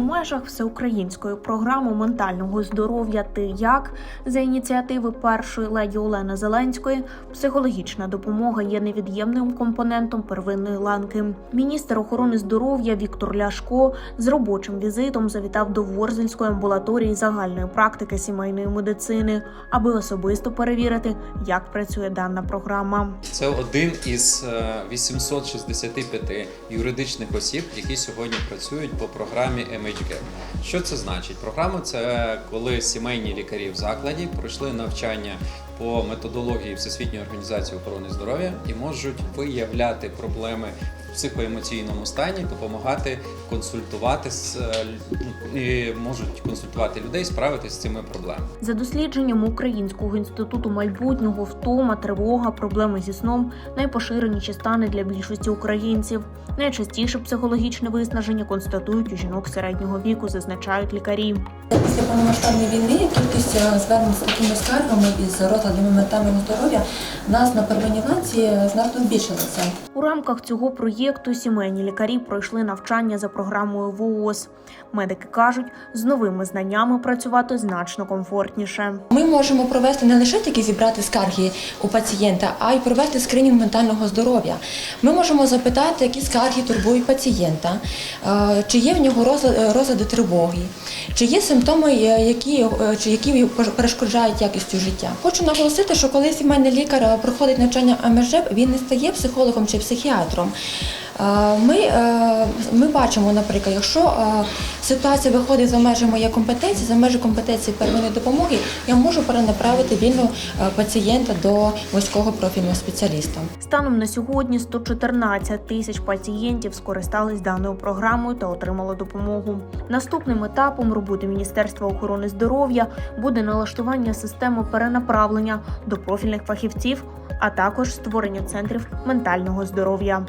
у межах всеукраїнської програми ментального здоров'я Ти як за ініціативи першої леді Олени Зеленської психологічна допомога є невід'ємним компонентом первинної ланки. Міністр охорони здоров'я Віктор Ляшко з робочим візитом завітав до Ворзельської амбулаторії загальної практики сімейної медицини, аби особисто перевірити, як працює дана програма. Це один із е, 865 юридичних осіб, які сьогодні працюють по програмі MHGAP. Що це значить? Програма це коли сімейні лікарі в закладі пройшли навчання по методології Всесвітньої організації охорони здоров'я і можуть виявляти проблеми в психоемоційному стані, допомагати консультувати з е, і можуть консультувати людей, справитися з цими проблемами. За дослідженням Українського інституту майбутнього, втома, тривога, проблеми зі сном найпоширеніші стани для більшості українців. Найчастіше психологічне виснаження констатують у жінок середнього віку, зазначають лікарі. Після повномасштабної війни кількість е, звернень з такими скаргами і з розладами ментального здоров'я в нас на первинній ланці значно збільшилася. У рамках цього проєкту сімейні лікарі пройшли навчання за програмою ВООЗ. Медики кажуть, з новими знаннями працювати значно комфортніше. Ми можемо провести не лише тільки зібрати скарги у пацієнта, а й провести скринінг ментального здоров'я. Ми можемо запитати, які скарги турбують пацієнта, е, чи є в нього е, розлади тривоги, чи є симптоми, е, які, чи які перешкоджають якістю життя. Хочу наголосити, що коли сімейний лікар е, проходить навчання АМЖЕП, він не стає психологом чи психіатром. Е, Ми, е, ми бачимо, наприклад, якщо е, ситуація виходить за межі моєї компетенції, за межі компетенції первинної допомоги, я можу перенаправити вільно пацієнта до вузького профільного спеціаліста. Станом на сьогодні 114 тисяч пацієнтів скористались даною програмою та отримали допомогу. Наступним етапом роботи Міністерства охорони здоров'я буде налаштування системи перенаправлення до профільних фахівців, а також створення центрів ментального здоров'я.